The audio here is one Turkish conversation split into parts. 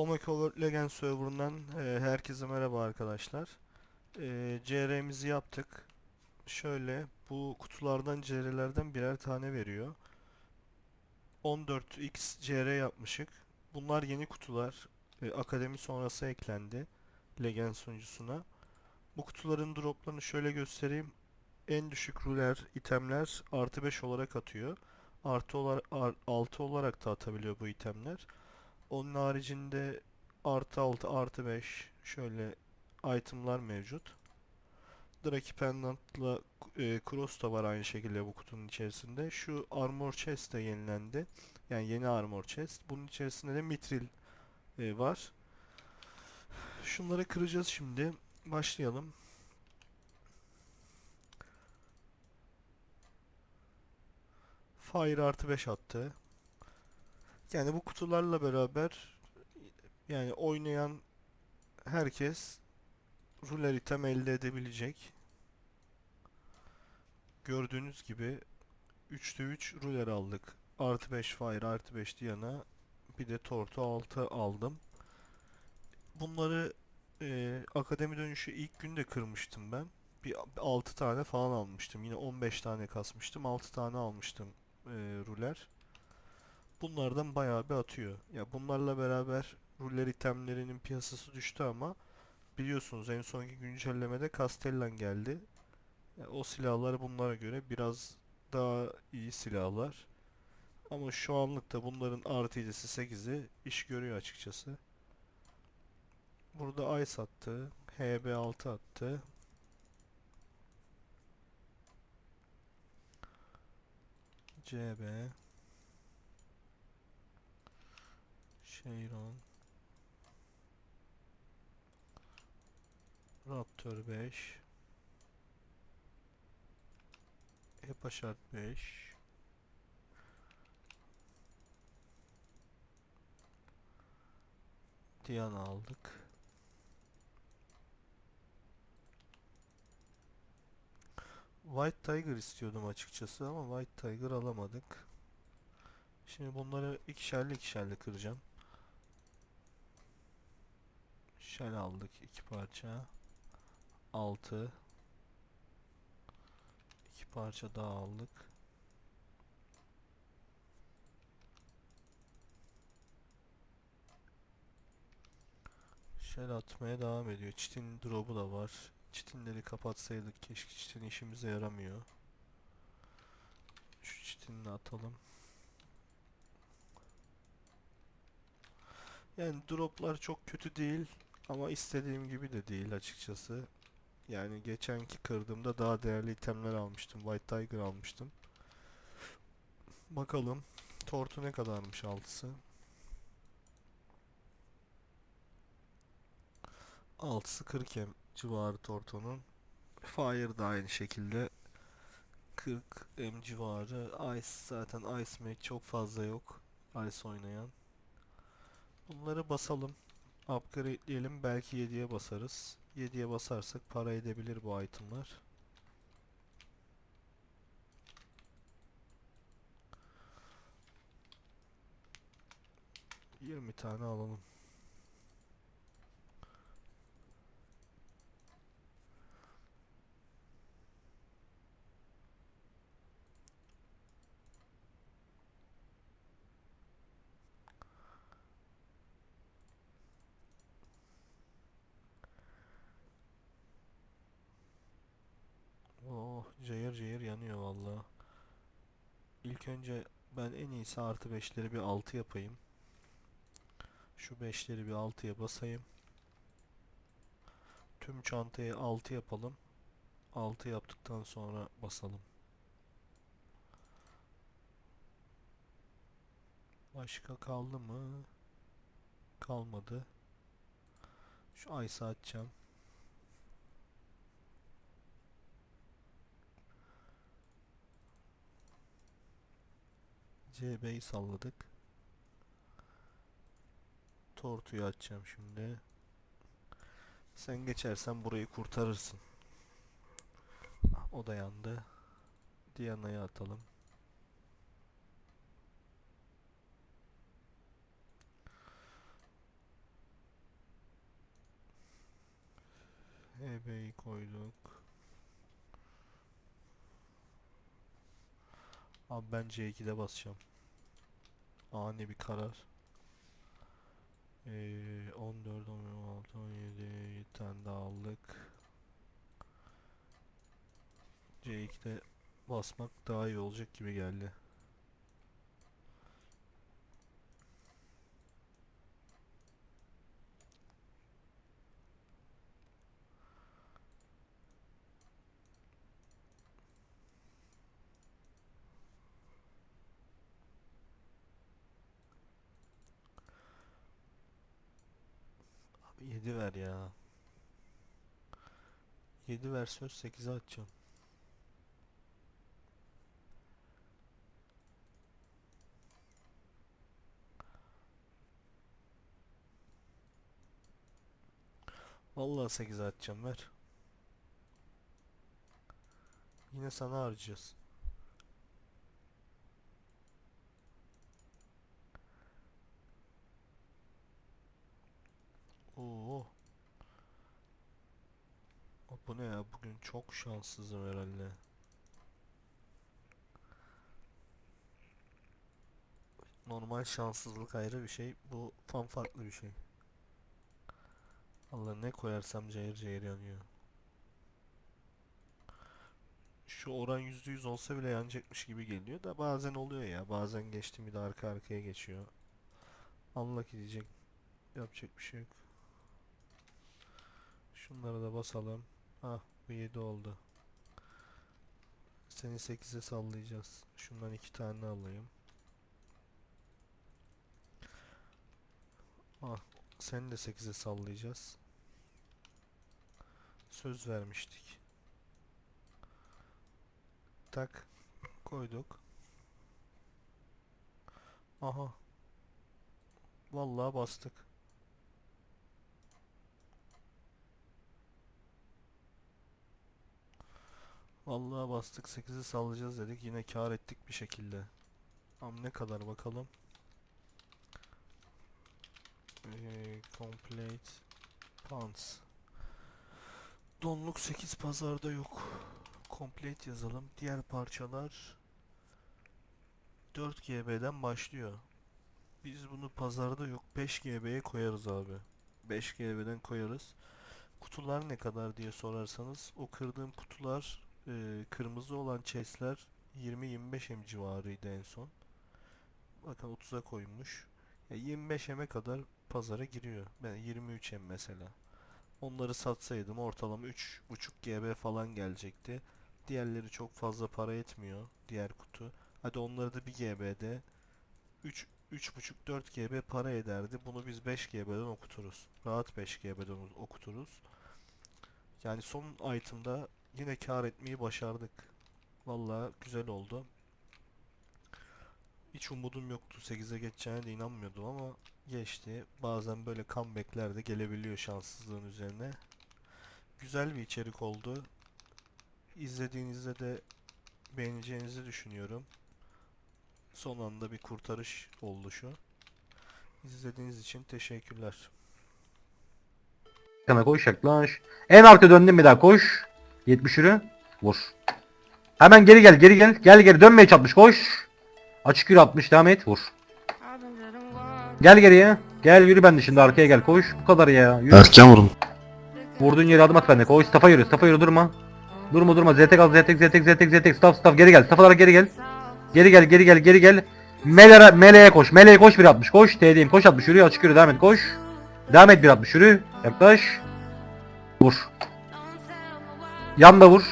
Omega Legends serverından e, herkese merhaba arkadaşlar. E, CR'mizi yaptık. Şöyle bu kutulardan CR'lerden birer tane veriyor. 14x CR yapmışık. Bunlar yeni kutular. E, akademi sonrası eklendi Legends sunucusuna. Bu kutuların droplarını şöyle göstereyim. En düşük ruler itemler artı 5 olarak atıyor. Artı olarak 6 olarak da atabiliyor bu itemler. Onun haricinde artı 6 artı 5 şöyle itemlar mevcut. Draki Pendant'la e, Cross da var aynı şekilde bu kutunun içerisinde. Şu Armor Chest de yenilendi. Yani yeni Armor Chest. Bunun içerisinde de Mithril e, var. Şunları kıracağız şimdi. Başlayalım. Fire artı 5 attı. Yani bu kutularla beraber yani oynayan herkes ruler item elde edebilecek. Gördüğünüz gibi 3'te 3 ruler aldık. Artı 5 fire artı 5 Diana bir de tortu 6 aldım. Bunları e, akademi dönüşü ilk günde kırmıştım ben. Bir 6 tane falan almıştım. Yine 15 tane kasmıştım. 6 tane almıştım e, ruler. Bunlardan bayağı bir atıyor. Ya bunlarla beraber ruler itemlerinin piyasası düştü ama biliyorsunuz en sonki güncellemede Castellan geldi. Ya o silahlar bunlara göre biraz daha iyi silahlar. Ama şu anlık da bunların artı 7'si 8'i iş görüyor açıkçası. Burada Ice attı. HB6 attı. CB Şeyron Raptor 5 Epaşart 5 Diana aldık. White Tiger istiyordum açıkçası ama White Tiger alamadık. Şimdi bunları ikişerli ikişerli kıracağım. Shell aldık iki parça. 6 iki parça daha aldık. Shell atmaya devam ediyor. Çitin drop'u da var. Çitinleri kapatsaydık keşke çitin işimize yaramıyor. Şu çitinini atalım. Yani droplar çok kötü değil ama istediğim gibi de değil açıkçası. Yani geçenki kırdığımda daha değerli itemler almıştım. White Tiger almıştım. Bakalım. Tortu ne kadarmış altısı? Altısı 40 em civarı tortonun. Fire da aynı şekilde 40 em civarı. Ice zaten Ice Mage çok fazla yok. Ice oynayan. Bunları basalım. Upgrade'leyelim. Belki 7'ye basarız. 7'ye basarsak para edebilir bu itemlar. Yirmi tane alalım. Cayır cayır yanıyor valla. İlk önce ben en iyisi artı 5'leri bir 6 yapayım. Şu 5'leri bir 6'ya basayım. Tüm çantayı 6 yapalım. 6 yaptıktan sonra basalım. Başka kaldı mı? Kalmadı. Şu ay açacağım. CB'yi salladık. Tortuyu açacağım şimdi. Sen geçersen burayı kurtarırsın. Ah, o da yandı. Diana'yı atalım. ebeyi koyduk. Abi ben C2'de basacağım. Ani bir karar. Ee, 14, 16, 17, 7 tane daha aldık. C2'de basmak daha iyi olacak gibi geldi. Abi 7 ver ya. 7 ver söz 8'e atacağım. Vallahi 8'e atacağım ver. Yine sana harcayacağız. Oo. Aa, Bu ne ya? Bugün çok şanssızım herhalde. Normal şanssızlık ayrı bir şey. Bu tam farklı bir şey. Allah ne koyarsam cayır cayır yanıyor. Şu oran %100 olsa bile yanacakmış gibi geliyor da bazen oluyor ya. Bazen geçti mi de arka arkaya geçiyor. Allah diyecek. Yapacak bir şey yok. Şunları da basalım. Ah bu 7 oldu. Seni 8'e sallayacağız. Şundan iki tane alayım. Ah seni de 8'e sallayacağız. Söz vermiştik. Tak koyduk. Aha. Vallahi bastık. Vallahi bastık 8'i sallayacağız dedik yine kar ettik bir şekilde. Am ne kadar bakalım. Ee, complete pants. Donluk 8 pazarda yok. Complete yazalım. Diğer parçalar 4 GB'den başlıyor. Biz bunu pazarda yok 5 GB'ye koyarız abi. 5 GB'den koyarız. Kutular ne kadar diye sorarsanız o kırdığım kutular e, kırmızı olan chestler 20-25 M civarıydı en son. Bakın 30'a koymuş. Ya 25 M'e kadar pazara giriyor. Ben 23 M mesela. Onları satsaydım ortalama 3.5 GB falan gelecekti. Diğerleri çok fazla para etmiyor. Diğer kutu. Hadi onları da 1 GB'de 3 3.5-4 GB para ederdi. Bunu biz 5 GB'den okuturuz. Rahat 5 GB'den okuturuz. Yani son item'da yine kar etmeyi başardık. Vallahi güzel oldu. Hiç umudum yoktu 8'e geçeceğine de inanmıyordum ama geçti. Bazen böyle comeback'ler de gelebiliyor şanssızlığın üzerine. Güzel bir içerik oldu. İzlediğinizde de beğeneceğinizi düşünüyorum. Son anda bir kurtarış oldu şu. İzlediğiniz için teşekkürler. Kana koş yaklaş. En arka döndüm bir daha koş. 70 yürü. Vur. Hemen geri gel geri gel. Gel geri dönmeye çatmış koş. Açık yürü 60 devam et vur. Gel geriye. Gel yürü ben de şimdi arkaya gel koş. Bu kadar ya. Yürü. Erken vurun. Vurduğun yere adım at bende. Koş stafa yürü. Stafa yürü durma. Durma durma. ZT al ZT ZT ZT ZT staff staff geri gel. Stafalara geri gel. Geri gel geri gel geri gel. Mele'ye meleğe koş. Meleğe koş 1.60 koş. TD'yim koş 60 yürü açık yürü devam et koş. Devam et 1.60 yürü. Yaklaş. Vur. Yan da vur.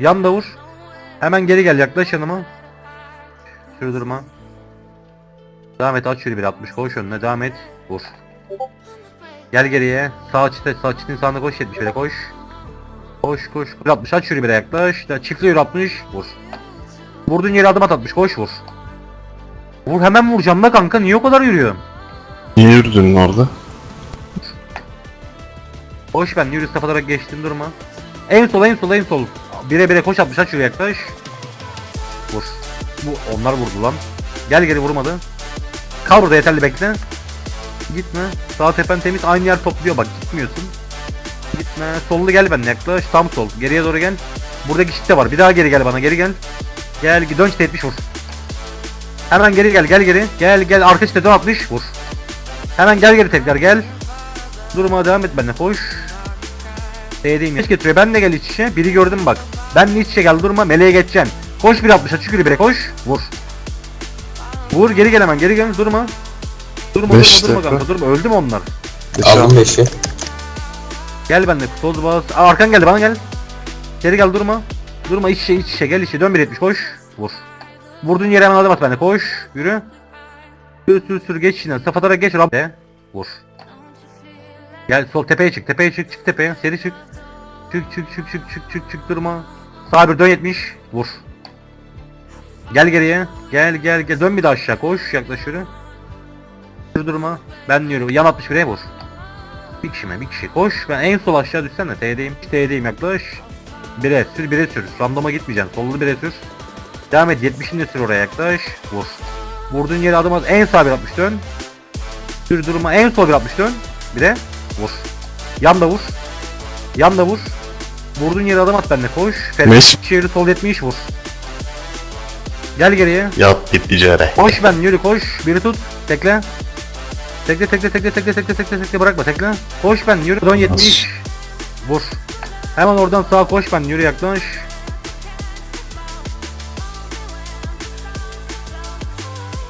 Yan da vur. Hemen geri gel yaklaş yanıma. Durma. Devam et aç yürü 1.60 koş önüne devam et. Vur. Gel geriye. Sağ çite sağ çitin sağına koş 71'e koş. Koş koş. 1.60 aç yürü 1'e yaklaş. Da çiftli yürü 60 vur. Vurduğun yere adım at 60 koş vur. Vur hemen vuracağım da kanka niye o kadar yürüyor? Niye yürüdün orada? Hoş ben yürü safhadarak geçtim durma. En sol en sol en sol. Bire bire koş atmış aç şuraya yaklaş. Vur. Bu onlar vurdu lan. Gel geri vurmadı. Kal burada yeterli bekle. Gitme. Sağ tepen temiz aynı yer topluyor bak gitmiyorsun. Gitme. Sollu gel benimle yaklaş. Tam sol. Geriye doğru gel. Buradaki şit de var. Bir daha geri gel bana. Geri gel. Gel. Dön çite 70 vur. Hemen geri gel. Gel geri. Gel gel. Arka çite dön 60 vur. Hemen gel geri tekrar gel. Durma devam et benimle. Koş. Değdiğim ya. getiriyor. Ben de gel iç içe. Biri gördüm bak. Ben de iç içe gel durma. Meleğe geçeceksin. Koş 1.60 açık yürü bire koş. Vur. Vur geri gel hemen geri gel durma. Durma Beş durma durma kanka durma öldü mü onlar? Aldım 5'i. Gel benimle sol bas. Aa, arkan geldi bana gel. Geri gel durma. Durma iç içe iç içe gel içe dön 1.70 koş. Vur. Vurduğun yere hemen adım at bende koş. Yürü. Sür sür sür geç yine. Safatara geç rab. De. Vur. Gel sol tepeye çık tepeye çık çık tepeye seri çık. Çık çık çık çık çık çık çık durma. Sağ bir dön 70 vur. Gel geriye. Gel gel gel dön bir daha aşağı koş yaklaş yürü. Dur durma. Ben yürü yan 61'e vur. Bir kişi mi? Bir kişi. Koş. Ben en sol aşağı düşsem de T'deyim. T'deyim yaklaş. Bire sür bire sür. Randoma gitmeyeceksin. Sollu bire sür. Devam et. 70'in de sür oraya yaklaş. Vur. Vurduğun yere adım at. En sağ bir 60 dön. Sür durma. En sol bir 60 dön. Bire. Vur. Yan da vur. Yan da vur. Vurduğun yere adım at benimle koş. Mes- Şehri sol 70 vur. Gel geriye. Yat gitti cere. Koş ben yürü koş. Biri tut. Tekle. Tekle tekle tekle tekle tekle tekle tekle bırakma tekle. Koş ben yürü. Dön 70. Vur. Hemen oradan sağa koş ben yürü yaklaş.